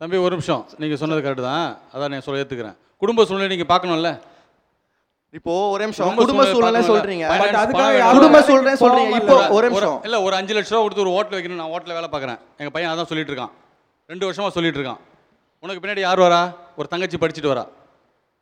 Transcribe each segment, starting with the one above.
தம்பி ஒரு நிமிஷம். நீங்கள் சொன்னது கரெக்டு தான். அதான் நான் சொல்ல ஏற்றுக்கிறேன் குடும்ப சூழ்நிலை நீங்கள் பார்க்கணும்ல? இப்போ ஒரு நிமிஷம். குடும்ப சூழ்நிலை. சொல்றீங்க. குடும்ப சூழ்நிலை சொல்றீங்க. இப்போ இல்ல. ஒரு நிமிஷம். இல்லை ஒரு அஞ்சு லட்ச ரூபா கொடுத்து ஒரு ஹோட்டல் வைக்கணும் நான் ஹோட்டலில் வேலை பார்க்குறேன். எங்கள் பையன் அதான் சொல்லிட்டு இருக்கான். ரெண்டு வருஷமா சொல்லிட்டு இருக்கான். உனக்கு பின்னாடி யார் வரா? ஒரு தங்கச்சி படிச்சுட்டு வரா.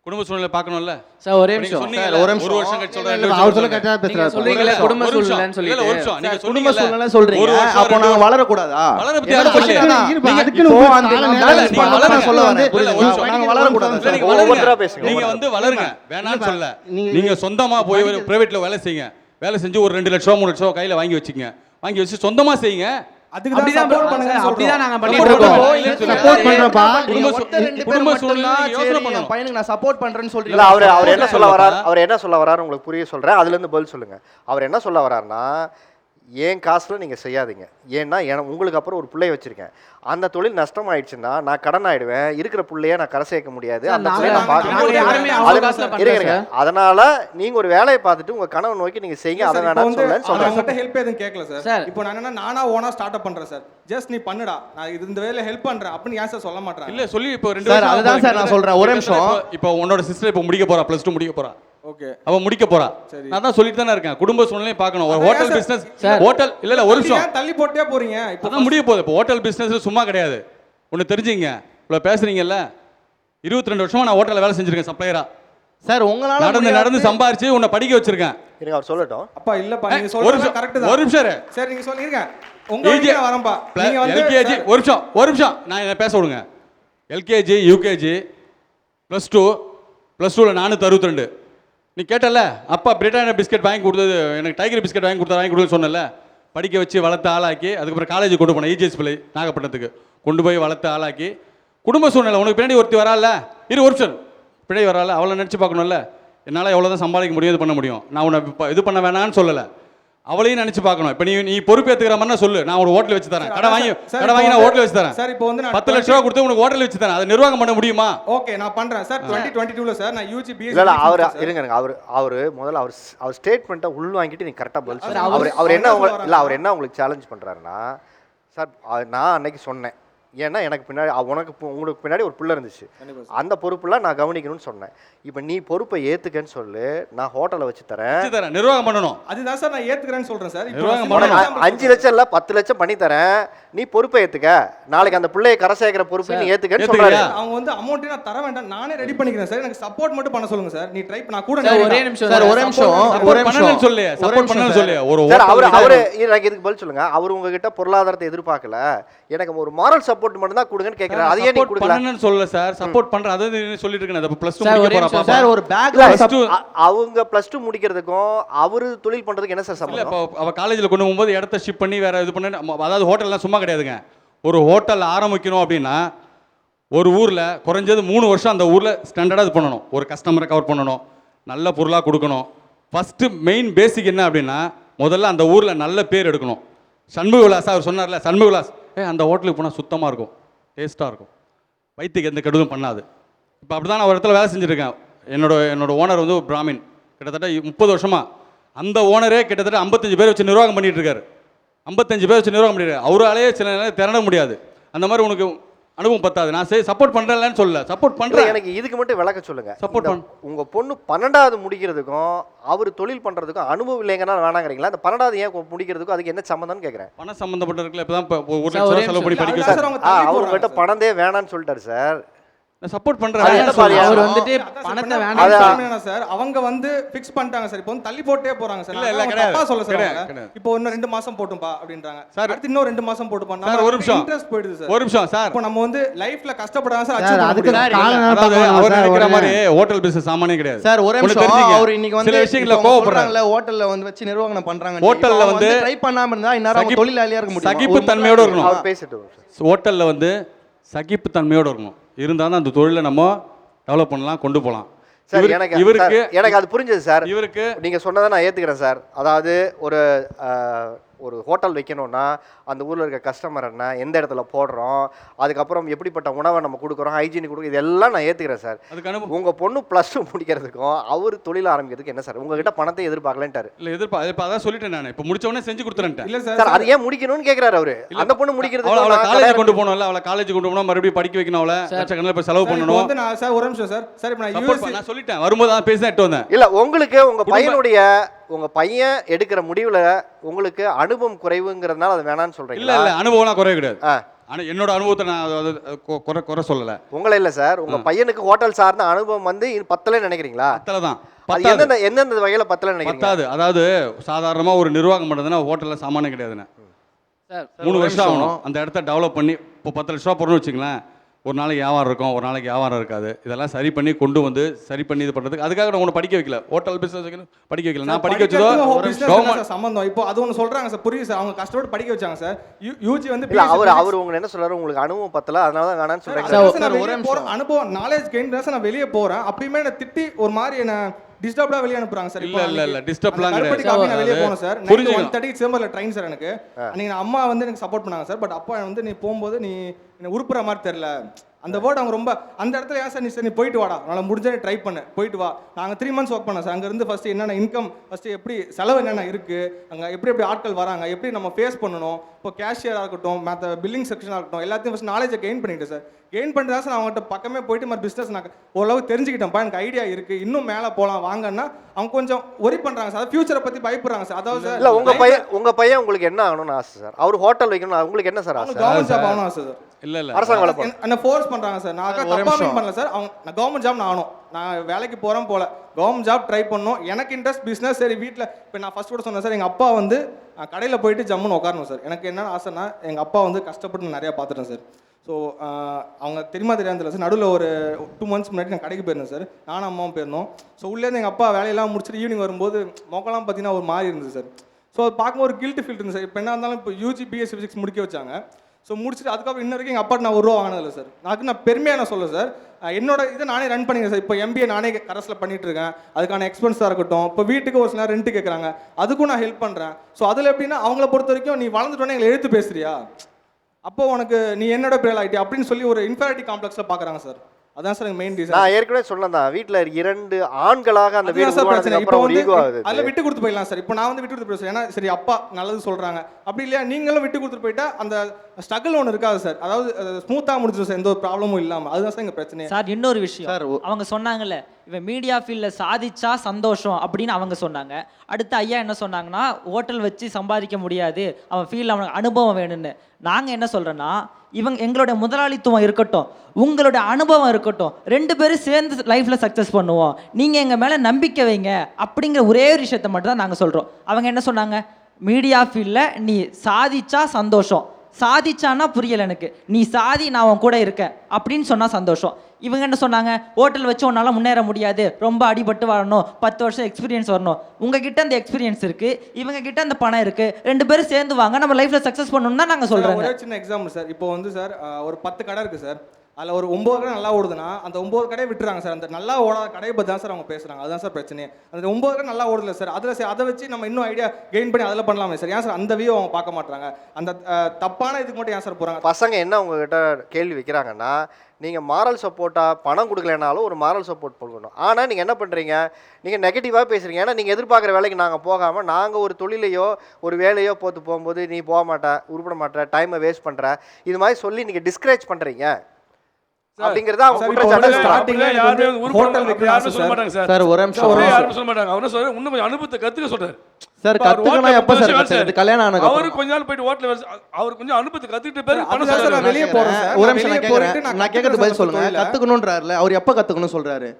குடும்ப சூழ்நிலை பார்க்கணும்ல? சார் ஒரே நிமிஷம். சார், ஒரு ஒரு நிமிஷம். வருஷம் கழிச்சு சொல்றேன், அவர் வருஷம் சொல்ல நீங்க பேசுறாரு சொல்றீங்களே ஒரு குடும்ப சூழ்நிலைன்னு இல்ல, ஒரு சொல்லிட்டு நிமிஷம். நீங்க குடும்ப சூழ்நிலை சொல்றீங்க. வருஷம், அப்போ நாங்க வளரக்கூடாதா? வளர பத்தி யாரும். இருப்பா, நீங்க இப்போ ஒரு அந்த இருக்கு. பண்ணதான் நான் சொல்ல நிமிஷம். நாங்க இல்ல, நீங்க சார். ஒவ்வொருத்தரா பேசுங்க, நீங்க. வந்து வளருங்க. வேணாம்னு சொல்ல. நீங்க- சொந்தமா போய் பிரைவேட்ல வேலை செய்யுங்க. வேலை செஞ்சு ஒரு ரெண்டு லட்சம் மூணு லட்சம் கையில வாங்கி வச்சுங்க வாங்கி வச்சு சொந்தமா செய்யுங்க. அவர் என்ன சொல்ல வராரு? உங்களுக்கு புரிய சொல்றேன். அதுல இருந்து பதில் சொல்லுங்க. அவர் என்ன சொல்ல வராருன்னா ஏன் காசுல நீங்க செய்யாதீங்க ஏன்னா என- உங்களுக்கு அப்புறம் ஒரு பிள்ளைய வச்சிருக்கேன் அந்த தொழில் நஷ்டம் ஆயிடுச்சுன்னா நான் கடன் ஆயிடுவேன் இருக்கிற பிள்ளைய நான் கரை சேர்க்க முடியாது அந்த பிள்ளைய நான் பார்க்க அதனால- காசுல பண்ணல இருங்க, இருங்க. சார். அதனால நீங்க ஒரு வேலையை பார்த்துட்டு உங்க கனவை நோக்கி நீங்க செய்யுங்க அதை அவர் சொல்றேன் அவங்ககிட்ட ஹெல்ப் எதுவும் கேட்கல சார். இப்போ நான் என்ன நானா ஓனா ஸ்டார்ட் அப் பண்றேன் சார் ஜஸ்ட் நீ பண்ணுடா நான் இது இந்த வேலையில ஹெல்ப் பண்றேன் அப்படின்னு ஏன் சார் சொல்ல மாட்டேன் இல்ல சொல்லி இப்போ ரெண்டு சார், அதுதான். சார் நான் சொல்றேன். ஒரு நிமிஷம். இப்போ- உன்னோட சிஸ்டர் இப்போ முடிக்க போறா ப்ளஸ் டூ முடிக்க போறா ஓகே அவ முடிக்க போறா. சரி. நான் தான் சொல்லிட்டு தானே இருக்கேன். குடும்ப சூழ்நிலையை பார்க்கணும். ஒரு ஹோட்டல். Business sir. ஹோட்டல் இல்ல இல்ல ஒரு நிமிஷம். தள்ளி போட்டே போறீங்க? இப்போ அதான் முடிய போகுது. இப்போ ஹோட்டல் பிசினஸ் சும்மா கிடையாது. ஒன்று தெரிஞ்சுங்க. இவ்வளோ பேசுறீங்கல்ல? இருபத்தி ரெண்டு வருஷமா நான் ஹோட்டலில் வேலை செஞ்சிருக்கேன் சப்ளையரா சார் உங்களால நடந்து. நடந்து சம்பாரிச்சு உன்னை படிக்க வச்சிருக்கேன். இருங்க அவர் சொல்லட்டும். அப்பா இல்லப்பா நீங்க ஒரு சொல்றது நிமிஷம் கரெக்ட் ஒரு தான் நிமிஷம் இரு. சரி நீங்க சொல்லிருங்க உங்க நான் வரேன்ப்பா. நீங்க வந்து எல்கேஜி ஒரு நிமிஷம் ஒரு நிமிஷம். நான் என்ன பேச விடுங்க. LKG UKG plus two plus டூவில் நானூற்றி அறுபத்தி ரெண்டு நீ கேட்டல? அப்பா பிரிட்டானியா பிஸ்கட் வாங்கி கொடுத்தது எனக்கு டைகர் பிஸ்கட் வாங்கி கொடுத்தா வாங்கி கொடுன்னு சொன்னல படிக்க வச்சு வளர்த்து ஆளாக்கி அதுக்கப்புறம் காலேஜ் கொண்டு போனேன் இஜிஎஸ் பிள்ளை நாகப்பட்டினத்துக்கு. கொண்டு போய் வளர்த்து ஆளாக்கி குடும்ப சூழ்நிலை உனக்கு பின்னாடி ஒருத்தி வரால இரு ஒரு பிள்ளை பின்னாடி வரால அவளை நினச்சி பார்க்கணும்ல. என்னால் எவ்வளோ தான் சம்பாதிக்க முடியும் இது பண்ண முடியும். நான் உன்னை இது பண்ண வேணான்னு சொல்லலை. அவளையும் நினச்சி பார்க்கணும். இப்போ நீ நீ பொறுப்பேற்றுக்கிற மாதிரி சொல்லு. நான் ஒரு ஹோட்டல் வச்சு தரேன். கடை வாங்கி கடை வாங்கி நான் ஹோட்டல் வச்சு தரேன். சார் இப்போ வந்து நான் பத்து லட்ச ரூபா கொடுத்து உனக்கு ஹோட்டல் வச்சு தரேன். அதை நிர்வாகம் பண்ண முடியுமா? ஓகே நான் பண்றேன். சார் 2022 ல சார் நான் யூஜி பிஎஸ்சி இல்ல இல்ல அவர் இருங்க இருங்க. அவர் அவர் முதல்ல அவர் அவர் ஸ்டேட்மெண்ட்டை உள் வாங்கிட்டு நீங்க கரெக்டா பதில் அவர் அவர் என்ன அவர் உங்க சொல்ல இல்ல அவர் என்ன உங்களுக்கு சேலஞ்ச் பண்றாருன்னா சார் நான் அன்னைக்கு சொன்னேன். ஏன்னா எனக்கு பின்னாடி உனக்கு உங்களுக்கு பின்னாடி ஒரு பிள்ளை இருந்துச்சு. அந்த பொறுப்புலாம் நான் கவனிக்கணும்னு சொன்னேன். இப்போ நீ பொறுப்பை ஏத்துக்கன்னு சொல்லு நான் ஹோட்டலை வச்சு தரேன். வச்சு தரேன். நிர்வாகம் பண்ணணும். அதுதான் சார் நான் ஏத்துக்கிறேன்னு சொல்றேன் சார். நிர்வாகம் பண்ணணும். அஞ்சு லட்சம் இல்ல பத்து லட்சம் பண்ணி தரேன். நீ பொறுப்பை ஏத்துக்க. நாளைக்கு அந்த பிள்ளையை கரை சேர்க்கிற பொறுப்பை நீ ஏத்துக்கன்னு சொல்றாரு. ஏத்துக்கிறியா? அவங்க வந்து அமௌண்ட் நான் தர வேண்டாம். நானே ரெடி பண்ணிக்கிறேன் சார். எனக்கு சப்போர்ட் மட்டும் பண்ண சொல்லுங்க சார். நீ ட்ரை நான் கூட ஒரே. நிமிஷம் சார் ஒரே நிமிஷம். ஒரே நிமிஷம். சொல்லு சப்போர்ட் பண்ணணும்னு சொல்லு. ஒரு அவர் அவரு எனக்கு இதுக்கு பதில் சொல்லுங்க. அவர் உங்ககிட்ட பொருளாதாரத்தை எதிர்பார்க்கல. எனக்கு ஒரு மாரல் சப்போர்ட் மட்டும் தான் கொடுங்கன்னு கேட்கிறாரு அது ஏன் நீ சப்போர்ட் கொடுக்கல. பண்ணணும்னு சொல்லல சார். சப்போர்ட் பண்ற நீ சொல்லிட்டு இருக்கேன். ப்ளஸ் டூ சார், முடிக்க சார் ஒரு அ- அவங்க பிளஸ் டூ முடிக்கிறதுக்கும் அவரு தொழில் பண்றதுக்கு என்ன சார் சம்பந்தம்? அவ காலேஜில் கொண்டு போகும்போது இடத்த ஷிஃப்ட் பண்ணி வேற இது பண்ணி அதாவது ஹோட்டல்லாம் சும்மா கிடையாதுங்க. ஒரு ஹோட்டல் ஆரம்பிக்கணும் அப்படின்னா ஒரு ஊர்ல குறைஞ்சது மூணு வருஷம் அந்த ஊர்ல ஸ்டாண்டர்டாக இது பண்ணணும். ஒரு கஸ்டமரை கவர் பண்ணணும். நல்ல பொருளாக கொடுக்கணும். ஃபர்ஸ்ட் மெயின் பேசிக் என்ன அப்படின்னா முதல்ல அந்த ஊர்ல நல்ல பேர் எடுக்கணும். சண்முக விலாஸ் அவர் சொன்னார்ல சண்முக விலாஸ் ஏ அந்த ஹோட்டலுக்கு போனால் சுத்தமாக இருக்கும். டேஸ்ட்டாக இருக்கும். வயிற்றுக்கு எந்த கெடுதலும் பண்ணாது. இப்போ அப்படி தான் நான் ஒரு இடத்துல வேலை செஞ்சுருக்கேன். என்னோட என்னோட ஓனர் வந்து ஒரு பிராமின். கிட்டத்தட்ட முப்பது வருஷமாக அந்த ஓனரே கிட்டத்தட்ட ஐம்பத்தஞ்சு பேர் வச்சு நிர்வாகம் பண்ணிகிட்டு இருக்காரு. ஐம்பத்தஞ்சு பேர் வச்சு நிர்வாகம் பண்ணிட்டு அவராலேயே சில நேரம் திரட முடியாது. அந்த மாதிரி உனக்கு அனுபவம் பத்தாது. நான் சரி சப்போர்ட் பண்ணுறேன்னு சொல்லல. சப்போர்ட் பண்ணுறேன் எனக்கு இதுக்கு மட்டும் விளக்க சொல்லுங்க. இந்த பண்ணு. உங்க பொண்ணு பன்னெண்டாவது முடிக்கிறதுக்கும் அவர் தொழில் பண்றதுக்கும் அனுபவம் இல்லைங்கன்னா வேணாங்கிறீங்களா? அந்த பன்னெண்டாவது ஏன் முடிக்கிறதுக்கும் அதுக்கு என்ன சம்மந்தம்னு கேட்கறேன் பணம் சம்மந்தப்பட்ட இருக்குல்ல இப்போ தான் ஒரு சார், லட்ச ஒரே ரூபா செலவு பண்ணி படிக்க சார் அவங்க ஆ தள்ளி அவர் போடுறாங்க கிட்ட சார். பணந்தே வேணான்னு சொல்லிட்டாரு சார். நான் சப்போர்ட் பாரியா? அவர் வந்துட்டு பணத்தை வேணாம் சார். அவங்க வந்து ஃபிக்ஸ் பண்ணிட்டாங்க சார். இப்போ வந்து தள்ளி போட்டே போறாங்க சார். இல்ல, இல்ல, சொல்ல சார். இப்போ இன்னும் ரெண்டு மாசம் போட்டும்பா அப்படின்றாங்க. சார், அடுத்து இன்னும் ரெண்டு மாசம் போட்டுப்பா சார் ஒரு நிமிஷம். இன்ட்ரெஸ்ட் போயிடுது சார். ஒரு நிமிஷம் சார். இப்போ நம்ம வந்து லைஃப்ல கஷ்டப்படாம சார் சார் அச்சீவ் அதுக்கு அவர் நினைக்கிற மாதிரி ஹோட்டல் பிசினஸ் சாமானே கிடையாது. சார் ஒரே நிமிஷம். அவர் இன்னைக்கு வந்து சில விஷயங்கள இப்போ கோவப்படுறாங்க. சொல்றாங்கல்ல, ஹோட்டல்ல வந்து வச்சு நிர்வாகம் பண்றாங்க ஹோட்டல்ல வந்து ட்ரை பண்ணாம இருந்தா இந்நேரம் தொழிலாளியா இருக்க முடியும்? சகிப்பு தன்மையோட இருக்கணும். அவர் பேசிட்டு. ஹோட்டலில் வந்து சகிப்புத்தன்மையோடு இருக்கணும். இருந்தால் தான் அந்த தொழிலை நம்ம டெவலப் பண்ணலாம் கொண்டு போகலாம். சார் எனக்கு இவருக்கு எனக்கு அது புரிஞ்சது சார். இவருக்கு நீங்க சொன்னதை நான் ஏத்துக்கிறேன் சார். அதாவது ஒரு ஒரு ஹோட்டல் வைக்கணும்னா அந்த ஊரில் இருக்க கஸ்டமர் என்ன எந்த இடத்துல போடுறோம் அதுக்கப்புறம் எப்படிப்பட்ட உணவை நம்ம கொடுக்குறோம் ஹைஜீனிக் கொடுக்குறோம் இதெல்லாம் நான் ஏற்றுக்கிறேன் சார். அதுக்கு அனுபவம். உங்கள் பொண்ணு ப்ளஸ் டூ முடிக்கிறதுக்கும் அவர் தொழில் ஆரம்பிக்கிறதுக்கு என்ன சார்? உங்ககிட்ட பணத்தை எதிர்பார்க்கலன்ட்டாரு. இல்லை எதிர்ப்பா இப்போ அதான் சொல்லிட்டேன் நான். இப்போ முடிச்ச உடனே செஞ்சு கொடுத்துறேன்ட்டேன். இல்ல சார் சார் அது ஏன் முடிக்கணும்னு கேட்குறாரு அவரு. அந்த பொண்ணு முடிக்கிறதுக்கு அவளை காலேஜ் கொண்டு போகணும்ல அவளை காலேஜ் கொண்டு போகணும் மறுபடியும் படிக்க வைக்கணும் அவளை. லட்சக்கணக்கில் இப்போ செலவு பண்ணணும். வந்து நான் சார் ஒரு நிமிஷம் சார். சார் இப்போ நான் நான் சொல்லிட்டேன். வரும்போது தான் பேசி தான் எட்டு வந்தேன். இல்ல உங்களுக்கு உங்க குடும்ப- பையனுடைய உங்க பையன் எடுக்கிற முடிவுல உங்களுக்கு அனுபவம் குறைவுங்கிறதுனால அது வேணாம்னு இல்ல சொல்றீங்களா? இல்ல அனுபவம்லாம் குறைய கிடையாது. ஆ. ஆனா என்னோட அனுபவத்தை நான் குறை குறை சொல்லல. உங்களை இல்ல சார். உங்க பையனுக்கு ஹோட்டல் சார்ந்த அனுபவம் வந்து இது பத்தலன்னு நினைக்கிறீங்களா? பத்தல தான். எந்தெந்த எந்தெந்த வகையில பத்தல நினைக்கிறீங்க? பத்தாது. அதாவது சாதாரணமா ஒரு நிர்வாகம் பண்ணுறதுன்னா ஹோட்டல்ல சாமானே கிடையாதுண்ணே சார் மூணு வருஷம். ஆகணும். அந்த இடத்த டெவலப் பண்ணி இப்போ பத்து லட்ச ரூபா போடணும்னு வச்சுங்களேன் ஒரு நாளைக்கு வியாபாரம் இருக்கும் ஒரு நாளைக்கு வியாபாரம் இருக்காது. இதெல்லாம் சரி பண்ணி கொண்டு வந்து சரி பண்ணி இது பண்ணுறதுக்கு அதுக்காக நான் உன்னை படிக்க வைக்கல. ஹோட்டல் பிசினஸ் வைக்கணும் படிக்க வைக்கல. நான் படிக்க வச்சதோ கவர்மெண்ட் சம்பந்தம். இப்போ அது ஒன்று சொல்றாங்க சார் புரியுது சார். அவங்க கஷ்டப்பட்டு படிக்க வச்சாங்க சார். யூஜி வந்து இல்ல அவர் அவர் உங்களை என்ன சொல்றாரு? உங்களுக்கு அனுபவம் பத்தல. அதனால தான் நிமிஷம். போறேன். அனுபவம் நாலேஜ் கெயின் தான் சார் நான் வெளியே போறேன். அப்பயுமே என்ன திட்டி ஒரு மாதிரி என்ன டிஸ்டர்ப்டா வெளியே அனுப்புறாங்க சார் இல்ல, இல்ல, இல்ல, கருப்பட்டி கிடையாது. நான் வெளியே போனேன் சார் நைட் புரிஞ்சுக்கணும். ஒன் தேர்ட்டிக்கு சிதம்பரம் ட்ரெயின் சார் எனக்கு. அன்னைக்கு நான் அம்மா வந்து எனக்கு சப்போர்ட் பண்ணாங்க சார் பட் அப்பா வந்து நீ போகும்போது நீ என்ன உருப்புற மாதிரி தெரியல. அந்த வேர்ட் அவங்க ரொம்ப அந்த இடத்துல ஏன் சார் நீ சரி நீ போயிட்டு வாடா? நான் முடிஞ்சா நீ ட்ரை பண்ணு. போயிட்டு வா. நாங்கள் த்ரீ மந்த்ஸ் ஒர்க் பண்ணோம் சார் அங்கேருந்து ஃபஸ்ட்டு என்னென்ன இன்கம் ஃபஸ்ட்டு எப்படி செலவு என்னென்ன இருக்குது அங்கே எப்படி எப்படி ஆட்கள் வராங்க எப்படி நம்ம ஃபேஸ் பண்ணணும் இப்போ கேஷியராக இருக்கட்டும் மற்ற பில்லிங் செக்ஷனாக இருக்கட்டும் எல்லாத்தையும் ஃபஸ்ட் நாலேஜை கெயின் பண்ணிட்டேன் சார் கெயின் பண்ணிட்டு தான் சார் நான் அவங்ககிட்ட பக்கமே போயிட்டு மாதிரி பிஸ்னஸ் நான் ஓரளவு தெரிஞ்சுக்கிட்டேன்ப்பா எனக்கு ஐடியா இருக்குது இன்னும் மேலே போகலாம் வாங்கன்னா அவங்க கொஞ்சம் ஒரி பண்ணுறாங்க சார் ஃபியூச்சரை பற்றி பயப்படுறாங்க சார் அதாவது சார் இல்ல உங்க பையன் உங்க பையன் உங்களுக்கு என்ன ஆகணும்னு ஆசை சார் அவர் ஹோட்டல் வைக்கணும் உங்களுக்கு என்ன சார் ஆசை? சார் இல்ல இல்ல. அரசாங்க வேலை என்ன ஃபோர்ஸ் பண்றாங்க சார் நான் தப்பா. பண்ணல சார் அவங்க நான் கவர்மெண்ட் ஜாப் நான் ஆகணும். நான் வேலைக்கு போறேன் போல. கவர்மெண்ட் ஜாப் ட்ரை பண்ணணும். எனக்கு இன்ட்ரெஸ்ட் பிசினஸ் சரி வீட்டில் இப்போ நான் ஃபர்ஸ்ட் கூட சொன்னேன் சார் எங்க அப்பா வந்து கடையில் போயிட்டு ஜம்முன்னு உட்காரணும் சார் எனக்கு என்ன ஆசைன்னா எங்க அப்பா வந்து கஷ்டப்பட்டு நான் நிறைய பார்த்துட்டேன் சார் ஸோ அவங்க தெரியுமா தெரியாது தெரியல சார் நடுவில் ஒரு டூ மந்த்ஸ் முன்னாடி நான் கடைக்கு போயிருந்தேன் சார் நானும் அம்மாவும் போயிருந்தோம். ஸோ உள்ளேருந்து எங்கள் அப்பா வேலையெல்லாம் முடிச்சுட்டு ஈவினிங் வரும்போது மொக்கெல்லாம் பார்த்தீங்கன்னா ஒரு மாதிரி இருந்தது சார் ஸோ அது பார்க்கும்போது ஒரு கில்ட் ஃபீல் இருந்துச்சு சார் இப்போ என்ன இருந்தாலும் இப்போ யூஜி பிஎஸ்சி ஃபிசிக்ஸ் முடிக்க வச்சாங்க. ஸோ முடிச்சுட்டு அதுக்கப்புறம் இன்ன வரைக்கும் எங்கள் அப்பா நான் ஒரு ரூபா வாங்கினதில்ல சார் அதுக்கு நான் பெருமையாக நான் சொல்ல சார் என்னோட இதை நானே ரன் பண்ணிங்க சார் இப்போ எம்பிஏ நானே கரஸில் பண்ணிட்டு இருக்கேன். அதுக்கான எக்ஸ்பென்ஸாக இருக்கட்டும். இப்போ வீட்டுக்கு ஒரு சில நேரம் ரெண்ட்டு கேட்குறாங்க அதுக்கும் நான் ஹெல்ப் பண்ணுறேன் ஸோ அதில் எப்படின்னா அவங்கள பொறுத்த வரைக்கும் நீ வளர்ந்துட்டோன்னே எங்களை எழுத்து பேசுறியா? அப்போ உனக்கு நீ என்னோட பேர் ஆகிட்டி அப்படின்னு சொல்லி ஒரு இன்ஃபாரிட்டி காம்ப்ளெக்ஸில் பார்க்குறாங்க சார் அதான் சார் மெயின் ரீசன் நான் ஏற்கனவே சொன்னதான் வீட்ல இரண்டு ஆண்களாக அந்த வீடு சார் பிரச்சனை. இப்போ வந்து அதுல விட்டு கொடுத்து போயிடலாம் சார். இப்போ நான் வந்து விட்டு கொடுத்து போயிடுவேன் ஏன்னா சரி அப்பா நல்லது சொல்றாங்க. அப்படி இல்லையா? நீங்களும் விட்டு கொடுத்துட்டு போயிட்டா அந்த ஸ்ட்ரகிள் ஒன்று இருக்காது சார். அதாவது ஸ்மூத்தாக முடிச்சிடும் சார். எந்த ஒரு ப்ராப்ளமும் இல்லாமல் அதுதான் சார் எங்க பிரச்சனை. சார் இன்னொரு விஷயம். சார், அவங்க சொன்னாங்கல்ல இவன் மீடியா ஃபீல்டில் சாதிச்சா சந்தோஷம் அப்படின்னு அவங்க சொன்னாங்க. அடுத்து ஐயா என்ன சொன்னாங்கன்னா ஹோட்டல் வச்சு சம்பாதிக்க முடியாது. அவன் ஃபீல்டில் அவனுக்கு அனுபவம் வேணும்னு. நாங்கள் என்ன சொல்கிறோன்னா இவங்க எங்களுடைய முதலாளித்துவம் இருக்கட்டும் உங்களுடைய அனுபவம் இருக்கட்டும் ரெண்டு பேரும் சேர்ந்து லைஃப்பில் சக்ஸஸ் பண்ணுவோம். நீங்கள் எங்கள் மேலே நம்பிக்கை வைங்க அப்படிங்கிற ஒரே ஒரு விஷயத்தை மட்டும் தான் நாங்கள் சொல்கிறோம் அவங்க என்ன சொன்னாங்க? மீடியா ஃபீல்டில் நீ சாதிச்சா சந்தோஷம். சாதிச்சானா புரியல எனக்கு. நீ சாதி நான் உன் கூட இருக்கேன். அப்படின்னு சொன்னால் சந்தோஷம். இவங்க என்ன சொன்னாங்க ஹோட்டல் வச்சு உன்னால முன்னேற முடியாது. ரொம்ப அடிபட்டு வரணும் பத்து வருஷம் எக்ஸ்பீரியன்ஸ் வரணும். உங்ககிட்ட அந்த எக்ஸ்பீரியன்ஸ் இருக்கு இவங்க கிட்ட அந்த பணம் இருக்கு. ரெண்டு பேரும் சேர்ந்து வாங்க நம்ம லைஃப்ல சக்சஸ் பண்ணணும்னு தான் நாங்க சார், சொல்றோங்க. ஒரே சின்ன எக்ஸாம்பிள் சார். இப்போ வந்து சார் ஒரு பத்து கடை இருக்கு சார். அதில் ஒரு ஒம்பது கடை நல்லா ஓடுதுன்னா அந்த ஒம்பது கடையை விட்டுறாங்க சார். அந்த நல்லா ஓடாத கடையை பற்றி தான் சார் அவங்க பேசுகிறாங்க அதுதான் சார் பிரச்சனை. அந்த ஒம்பது கடை நல்லா ஓடுதுல சார். அதில் சார் அதை வச்சு நம்ம இன்னும் ஐடியா கெயின் பண்ணி அதில் பண்ணலாமே சார். ஏன் சார்? அந்த வியூ அவங்க பார்க்க மாட்டாங்க அந்த தப்பான இதுக்கு மட்டும் ஏன் சார் போகிறாங்க பசங்க என்ன உங்ககிட்ட கேள்வி வைக்கிறாங்கன்னா நீங்கள் மாரல் சப்போர்ட்டாக பணம் கொடுக்கலனாலும் ஒரு மாரல் சப்போர்ட் கொடுக்கணும். ஆனால் நீங்கள் என்ன பண்ணுறீங்க நீங்கள் நெகட்டிவாக பேசுகிறீங்க ஏன்னா நீங்கள் எதிர்பார்க்குற வேலைக்கு நாங்கள் போகாமல் நாங்கள் ஒரு தொழிலையோ ஒரு வேலையோ போத்து போகும்போது நீ போக மாட்ட உருப்பிட மாட்ட டைமை வேஸ்ட் பண்ணுற இது மாதிரி சொல்லி நீங்கள் டிஸ்கரேஜ் பண்ணுறீங்க அப்படிங்கிறத அவங்க குற்றச்சாட்டு வந்து வைக்கிறாங்க. starting ல அப்படிலாம் யாருமே சொல்ல சார். மாட்டாங்க சார். சார் ஒரு நிமிஷம் யாருமே சொல்ல மாட்டாங்க. அவரு சொல்ற இன்னும் கொஞ்சம் அனுபவத்தை கத்துக்க சொல்றாரு சார் அவர் கத்துக்கணும் ஹோட்டல்ல எப்போ சார் கத்துக்கிறது கல்யாணம் அவரு ஆனதுக்கு கொஞ்ச நாள் போயிட்டு ஹோட்டல் வேலை அவர் கொஞ்சம் அனுபவத்தை கத்துக்கிட்ட பேரு பணம் சார் நான் வெளியே போறேன் சார். ஒரு நிமிஷம் நான் கேட்குறேன் நான் கேட்கறது பதில் சொல்லுங்க. கத்துக்கணுன்றாருல அவர் எப்போ கத்துக்கணும் சொல்றாரு?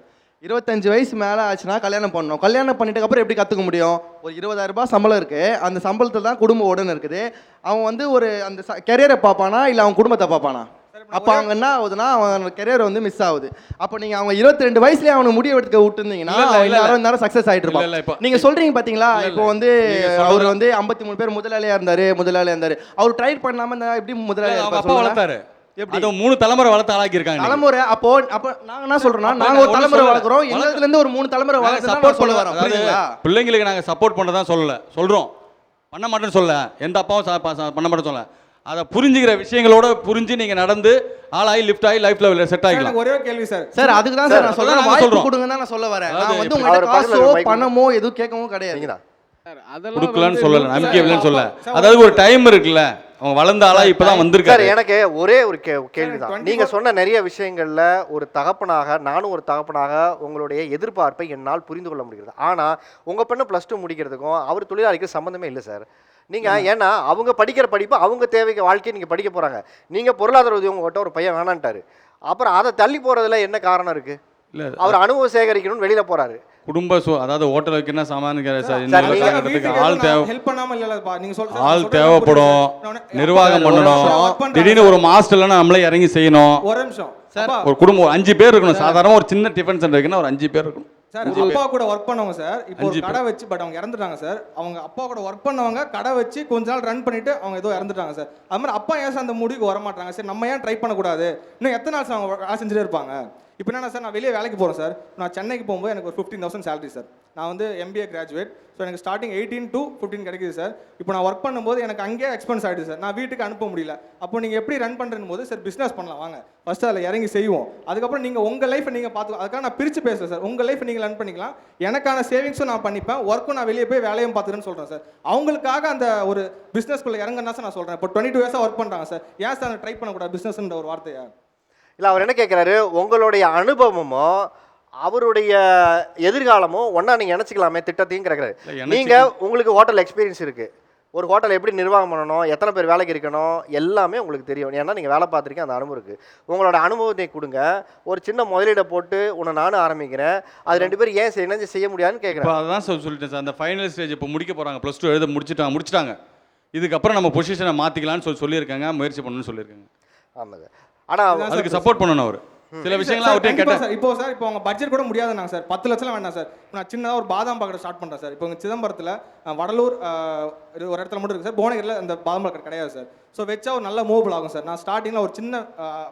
இருபத்தஞ்சு வயசு மேலே ஆச்சுன்னா கல்யாணம் பண்ணணும். கல்யாணம் பண்ணிட்டு அப்புறம் எப்படி கற்றுக்க முடியும்? ஒரு இருபதாயிரம் ரூபாய் சம்பளம் இருக்கு. அந்த சம்பளத்தில் தான் குடும்ப உடன் இருக்குது. அவன் வந்து ஒரு அந்த கெரியரை பார்ப்பானா? இல்லை அவன் குடும்பத்தை பார்ப்பானா? அப்போ அவங்க என்ன ஆகுதுன்னா அவன் கெரியர் வந்து மிஸ் ஆகுது. அப்போ நீங்க அவங்க இருபத்தி ரெண்டு வயசுலயே அவனை முடிய எடுக்க விட்டுருந்தீங்கன்னா இன்னும் நேரம் சக்ஸஸ் இல்ல, இருப்பான் இப்போ- நீங்க சொல்றீங்க பாத்தீங்களா? இல்ல, இப்போ. வந்து அவர் வந்து ஐம்பத்தி மூணு பேர் முதலாளியா இருந்தாரு முதலாளியா இருந்தாரு. அவர் ட்ரை பண்ணாம இருந்தா எப்படி முதலாளியா அவங்க இருப்பார் அப்பா? வளர்த்தாரு. எப்படி? அது மூணு தலைமுறை வளர்த்து ஆளாக்கி இருக்காங்க தலைமுறை அப்போ அப்போ நாங்க என்ன சொல்றோம்னா நாங்க ஒரு தலைமுறை. வளர்க்குறோம். வளர்க்க- எங்கத்துல இருந்து ஒரு மூணு தலைமுறை வளர்க்குறோம் சப்போர்ட் சொல்ல வரோம் பிள்ளைங்களுக்கு நாங்க சப்போர்ட் பண்ணதான் சொல்லல. சொல்றோம். பண்ண மாட்டேன்னு சொல்ல எந்த அப்பாவும் பண்ண மாட்டேன்னு சொல்ல அதை புரிஞ்சுக்கிற விஷயங்களோட புரிஞ்சு நீங்கள் நடந்து ஆளாகி லிஃப்ட் ஆகி லைஃப் லெவலில் செட் ஆகிக்கலாம் ஒரே கேள்வி சார். சார் அதுக்கு தான் சார் நான் நாங்க வாய்ப்பு சொல்றோம். கொடுங்க தான் நான் சொல்ல வரேன். நான் வந்து உங்கள்ட்ட காசோ பணமோ எதுவும் கேட்கவும் கிடையாது. நீங்க கொடுக்கலன்னு சொல்லல நம்பிக்கை இல்லைன்னு சொல்ல அதாவது ஒரு டைம் இருக்குல்ல. அவங்க வளர்ந்த ஆளா இப்பதான் வந்திருக்காரு. எனக்கு ஒரே ஒரு கே கேள்வி தான் 24 நீங்க சொன்ன நிறைய விஷயங்கள்ல ஒரு தகப்பனாக நானும் ஒரு தகப்பனாக உங்களுடைய எதிர்பார்ப்பை என்னால் புரிந்து கொள்ள முடிகிறது. ஆனா உங்க பொண்ணு ப்ளஸ் டூ முடிக்கிறதுக்கும் அவர் தொழிலாளிக்கு சம்மந்தமே இல்லை சார். நீங்க ஏன்னா அவங்க படிக்கிற படிப்பு அவங்க தேவைக்கு வாழ்க்கையை நீங்க படிக்க போறாங்க. நீங்க பொருளாதார உதவி உங்ககிட்ட ஒரு பையன் வேணான்ட்டாரு. அப்புறம் அதை தள்ளி போறதுல என்ன காரணம் இருக்கு? இல்ல அவர் அனுபவம் சேகரிக்கணும்னு வெளியில போறாரு. குடும்ப சு அதாவது ஹோட்டல் வைக்கணும்னா சாமான் சார். இந்த காலகட்டத்துக்கு ஆள் தேவை ஹெல்ப் பண்ணாம இல்லப்பா நீங்க சொல்ற ஆள் தேவைப்படும். நிர்வாகம் பண்ணணும். திடீர்னு ஒரு மாஸ்டர்ல நம்மளே இறங்கி செய்யணும். ஒரு நிமிஷம். சார், ஒரு குடும்பம் ஒரு அஞ்சு பேர் இருக்கணும். சாதாரண ஒரு சின்ன டிஃபன் சென்டர் இருக்குன்னா ஒரு அஞ்சு பேர் இருக்கணும். சார் அப்பா கூட ஒர்க் பண்ணவங்க சார். இப்போ கடை வச்சு பட் அவங்க இறந்துட்டாங்க சார். அவங்க அப்பா கூட ஒர்க் பண்ணவங்க கடை வச்சு கொஞ்ச நாள் ரன் பண்ணிட்டு அவங்க ஏதோ இறந்துட்டாங்க சார். அது மாதிரி அப்பா ஏன் சார் அந்த முடிவுக்கு வர மாட்டாங்க சார் நம்ம ஏன் ட்ரை பண்ணக்கூடாது? இன்னும் எத்தனை நாள் சார் அவங்க செஞ்சுட்டே இருப்பாங்க? இப்போ என்ன சார் நான் வெளியே வேலைக்கு போகிறேன் சார். நான் சென்னைக்கு போகும்போது எனக்கு ஒரு ஃபிஃப்டீன் தௌசண்ட் சேலரி சார். நான் வந்து எம்பிஏ கிராஜுவேட் ஸோ எனக்கு ஸ்டார்டிங் எயிட்டீன் டு ஃபிஃப்டீன் கிடைக்குது சார். இப்போ நான் ஒர்க் பண்ணும்போது எனக்கு அங்கேயே எக்ஸ்பென்ஸ் ஆகிடுது சார். நான் வீட்டுக்கு அனுப்ப முடியல. அப்போ நீங்கள் எப்படி ரன் பண்ணுறேன் போது சார் பிஸ்னஸ் பண்ணலாம். வாங்க. ஃபர்ஸ்ட் அதில் இறங்கி செய்வோம். அதுக்கப்புறம் நீங்கள் உங்கள் லைஃப்பை நீங்கள் பார்த்துக்கலாம். அதுக்காக நான் பிரித்து பேசுகிறேன் சார். உங்கள் லைஃப் நீங்கள் ரன் பண்ணிக்கலாம். எனக்கான சேவிங்ஸும் நான் பண்ணிப்பேன். ஒர்க்கும் நான் வெளியே போய் வேலையும் பார்த்துக்கிறேன்னு சொல்கிறேன் சார். அவங்களுக்காக அந்த ஒரு பிஸ்னஸ்குள்ளே இறங்குனா சார் நான் சொல்கிறேன் இப்போ டுவெண்ட்டி டூ இயர்ஸாக ஒர்க் பண்ணுறாங்க சார். ஏன் சார் ட்ரை பண்ணக்கூடாது? பிஸ்னஸ்ன்ற ஒரு வார்த்தையை. இல்லை அவர் என்ன கேட்குறாரு உங்களுடைய அனுபவமோ அவருடைய எதிர்காலமோ ஒன்றா நீங்கள் நினச்சிக்கலாமே திட்டத்தையும் எனக்கு- நீங்கள் உங்களுக்கு ஹோட்டல் எக்ஸ்பீரியன்ஸ் இருக்குது ஒரு ஹோட்டல் எப்படி நிர்வாகம் பண்ணணும் எத்தனை பேர் வேலைக்கு இருக்கணும் எல்லாமே உங்களுக்கு தெரியும். ஏன்னா நீங்கள் வேலை பார்த்துருக்கீங்க அந்த அனுபவம் இருக்குது உங்களோட அனுபவத்தை கொடுங்க. ஒரு சின்ன முதலீடை போட்டு உன்னை நானும் ஆரம்பிக்கிறேன். அது ரெண்டு பேரும் ஏன் செய்ய இணைஞ்சு செய்ய முடியாதுன்னு கேட்குறேன் அதான் சார் சொல்லிட்டேன் சார். அந்த ஃபைனல் ஸ்டேஜ் இப்போ முடிக்க போகிறாங்க ப்ளஸ் டூ எழுத முடிச்சிட்டாங்க முடிச்சிட்டாங்க. இதுக்கப்புறம் நம்ம பொசிஷனை மாற்றிக்கலாம்னு சொல்லி சொல்லியிருக்காங்க. முயற்சி பண்ணணும்னு சொல்லியிருக்காங்க. ஆமாங்க. ஆனால் அதுக்கு சப்போர்ட் பண்ணணும் அவர். சில விஷயங்கள்லாம் அவர்கிட்ட கேட்டேன் சார். இப்போ சார் இப்போ அவங்க பட்ஜெட் கூட முடியாதுனாங்க சார். பத்து லட்சம் வேண்டாம் சார். இப்போ நான் சின்னதாக ஒரு பாதாம் பாக்கெட் ஸ்டார்ட் பண்ணுறேன் சார். இப்போ இங்கே சிதம்பரத்தில் வடலூர் ஒரு இடத்துல மட்டும் இருக்குது சார். புவனகிரியில் அந்த பாதாம் பாக்கெட் கிடையாது சார். ஸோ வச்சா ஒரு நல்ல மூவபிள் ஆகும் சார் நான் ஸ்டார்டிங்கில் ஒரு சின்ன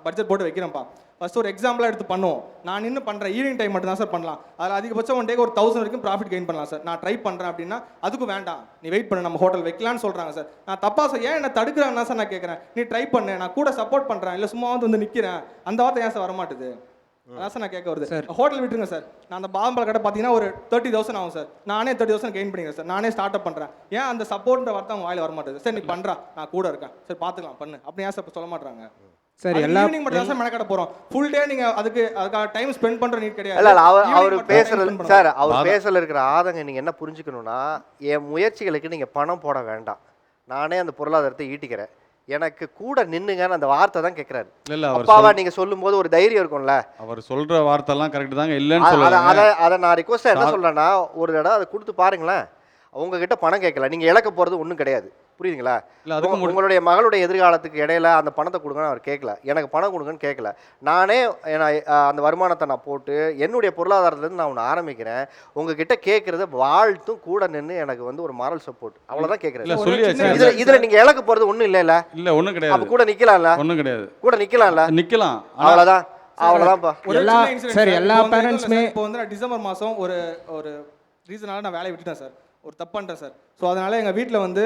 பட்ஜெட் போட்டு வைக்கிறேன்ப்பா. ஃபஸ்ட் ஒரு எக்ஸாம்பிளாக எடுத்து பண்ணுவோம். நான் நின்று பண்ணுறேன் ஈவினிங் டைம் மட்டும் தான் சார் பண்ணலாம். அதில் அதிகபட்சம் ஒன் டேக்கு ஒரு தௌசண்ட் வரைக்கும் ப்ராஃபிட் கெயின் பண்ணலாம் சார் நான் ட்ரை பண்ணுறேன் அப்படின்னா அதுக்கும் வேண்டாம். நீ வெயிட் பண்ணு நம்ம ஹோட்டல் வைக்கலான்னு சொல்கிறாங்க சார் நான் தப்பா சார் ஏன் என்ன தடுக்கிறாங்கன்னா சார் நான் கேட்குறேன். நீ ட்ரை பண்ணு. நான் கூட சப்போர்ட் பண்ணுறேன் இல்லை சும்மா வந்து வந்து நிற்கிறேன் அந்த வார்த்தை ஏன் சார் வரமாட்டுது? அதான் சார் நான் கேட்க வருது. ஹோட்டல் விட்டுருங்க சார் நான் அந்த பாதாம்பழ கடை பார்த்தீங்கன்னா ஒரு தேர்ட்டி தௌசண்ட் ஆகும் சார் நானே தேர்ட்டி தௌசண்ட் கெயின் பண்ணிக்கிறேன் சார் நானே ஸ்டார்ட் அப் பண்ணுறேன் ஏன் அந்த சப்போர்ட்ன்ற வார்த்தை அவங்க வாயில வர மாட்டேது சார் நீ பண்ணுறா நான் கூட இருக்கேன். சரி பார்த்துக்கலாம் பண்ணு. அப்படி ஏன் சார் இப்ப சொல்ல மாட்டாங்க சார் எல்லா ஈவினிங் மட்டும் தான் சார் மெனக்கட போகிறோம் ஃபுல் டே நீங்கள் அதுக்கு அதுக்காக டைம் ஸ்பெண்ட் பண்ணுற நீட் கிடையாது. இல்ல அவர் அவர் பேசுறது. சார் அவர். பேசல இருக்கிற ஆதங்க நீங்க என்ன புரிஞ்சுக்கணும்னா என் முயற்சிகளுக்கு நீங்க பணம் போட வேண்டாம். நானே அந்த பொருளாதாரத்தை ஈட்டிக்கிறேன். எனக்கு கூட நின்னுங்கன்னு அந்த வார்த்தை தான் கேட்கிறாரு இல்லை அப்பாவா நீங்க சொல்லும்போது ஒரு தைரியம் இருக்கும்ல? அவர் சொல்ற வார்த்தைலாம் கரெக்ட் தாங்க இல்லைன்னு சொல்லல அத அதை நான் ரிக்வஸ்டா என்ன சொல்றேன்னா ஒரு தடவை அதை கொடுத்து பாருங்களேன். உங்ககிட்ட பணம் கேட்கல. நீங்க இழக்க போறது ஒண்ணும் கிடையாது. புரியுதுங்களா? உங்களுடைய மகளுடைய எதிர்காலத்துக்கு இடையில அந்த பணத்தை கொடுங்கன்னு அவர் கேட்கல எனக்கு பணம் கொடுங்கன்னு கேட்கல நானே அந்த வருமானத்தை நான் போட்டு என்னுடைய பொருளாதாரத்துலேருந்து நான் ஒன்று ஆரம்பிக்கிறேன். உங்ககிட்ட கேட்கறத வாழ்த்தும் கூட நின்று எனக்கு வந்து ஒரு மாரல் சப்போர்ட் அவ்வளோதான் இல்ல கேட்குறேன் இதுல இதுல நீங்க இழக்க போறது ஒண்ணும் இல்லைல்ல இல்ல. ஒண்ணும் அப்ப கிடையாது கூட நிக்கலாம்ல? ஒண்ணும் கிடையாது. கூட நிக்கலாம்ல? நிக்கலாம். ஆனா அவ்வளவுதான். அவ்வளவுதான்ப்பா. ஒரு எல்லா- சார். எல்லா இப்போ வந்து parents-மே- இப்போ வந்து நான் டிசம்பர் மாதம் ஒரு ஒரு ரீசனால நான் வேலையை விட்டுட்டேன் சார். ஒரு தப்பு சார். ஸோ அதனால் எங்கள் வீட்டில் வந்து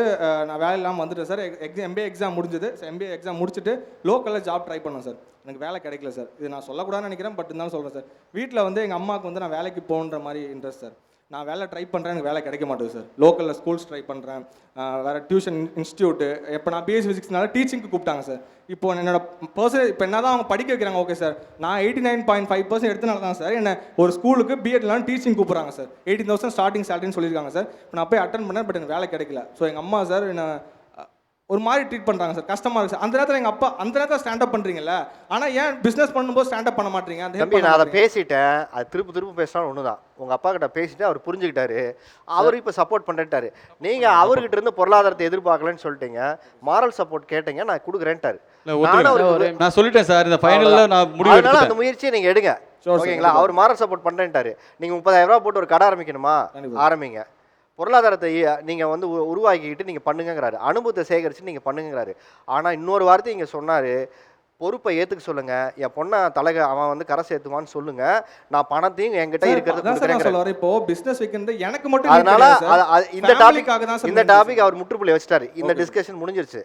நான் வேலை இல்லாமல் வந்துட்டேன் சார். எக்ஸாம் எம்பிஏ எக்ஸாம் முடிஞ்சது. எம்பிஏ எக்ஸாம் முடிச்சுட்டு லோக்கலில் ஜாப் ட்ரை பண்ணேன் சார். எனக்கு வேலை கிடைக்கல சார். இது நான் சொல்லக்கூடாதுன்னு நினைக்கிறேன் பட் இருந்தாலும் சொல்கிறேன் சார். வீட்டில் வந்து எங்கள் அம்மாவுக்கு வந்து நான் வேலைக்கு போகணுன்ற மாதிரி இன்ட்ரெஸ்ட் சார். நான் வேலை ட்ரை பண்ணுறேன் எனக்கு வேலை கிடைக்க மாட்டேங்குது சார் லோக்கலில் ஸ்கூல்ஸ் ட்ரை பண்ணுறேன் வேறு டியூஷன் இன்ஸ்டியூட்டு இப்போ நான் பிஎஸ்சி ஃபிசிக்ஸ்னால டீச்சிங்க்கு கூப்பிட்டாங்க சார் இப்போ என்னோட பர்சன் இப்போ என்ன தான் அவங்க படிக்க வைக்கிறாங்க ஓகே சார் நான் eighty nine point five percent எடுத்தனால தான் சார் என்ன ஒரு ஸ்கூலுக்கு பிஎட்லாம் டீச்சிங் கூப்பிட்றாங்க சார் எயிட்டீன் தௌசண்ட் ஸ்டார்டிங் சேலரின்னு சொல்லியிருக்காங்க சார் இப்போ நான் போய் அட்டன் பண்ணேன் பட் எனக்கு வேலை கிடைக்கல. ஸோ எங்கள் அம்மா சார் என்ன ஒரு மாதிரி ட்ரீட் பண்ணுறாங்க சார் கஷ்டமாக இருக்குது சார் அந்த நேரத்தில் எங்கள் அப்பா அந்த நேரத்தில் ஸ்டாண்ட் அப் பண்ணுறீங்கல்ல ஆனால் ஏன் பிஸ்னஸ் பண்ணும்போது ஸ்டாண்ட் அப் பண்ண மாட்டீங்க? அந்த தம்பி நான் அதை? பேசிட்டேன். அது திரும்ப திரும்ப பேசினாலும் ஒன்று தான் உங்கள் அப்பா கிட்ட பேசிட்டு அவர் புரிஞ்சுக்கிட்டாரு. அவர் இப்போ சப்போர்ட் பண்ணிட்டாரு. நீங்கள் அவர்கிட்ட இருந்து பொருளாதாரத்தை எதிர்பார்க்கலன்னு சொல்லிட்டீங்க. மாரல் சப்போர்ட் கேட்டீங்க நான் கொடுக்குறேன்ட்டாரு. நான் சொல்லிட்டேன் சார் இந்த ஃபைனல்ல நான் முடிவு அதனால அந்த முயற்சியை நீங்கள் எடுங்க. ஓகேங்களா? அவர் மாரல் சப்போர்ட் பண்ணுறேன்ட்டாரு நீங்கள் முப்பதாயிரம் ரூபாய் போட்டு ஒரு கடை ஆரம்பிக்கணுமா. ஆரம்பிங்க. பொருளாதாரத்தை நீங்கள் வந்து உருவாக்கிக்கிட்டு நீங்கள் பண்ணுங்கங்கிறாரு. அனுபவத்தை சேகரித்து நீங்கள் பண்ணுங்கங்கிறாரு. ஆனால் இன்னொரு வார்த்தை இங்கே சொன்னார். பொறுப்பை ஏற்றுக்க சொல்லுங்க. என் பொண்ணை தலக அவன் வந்து கரை சேர்த்துவான்னு சொல்லுங்க. நான் பணத்தையும் என்கிட்ட இருக்கிறது இப்போ பிசினஸ் வைக்கிறது எனக்கு மட்டும் அதனால இந்த டாபிக் இந்த டாபிக் அவர் முற்றுப்புள்ளி வச்சிட்டாரு. இந்த. டிஸ்கஷன் முடிஞ்சிருச்சு.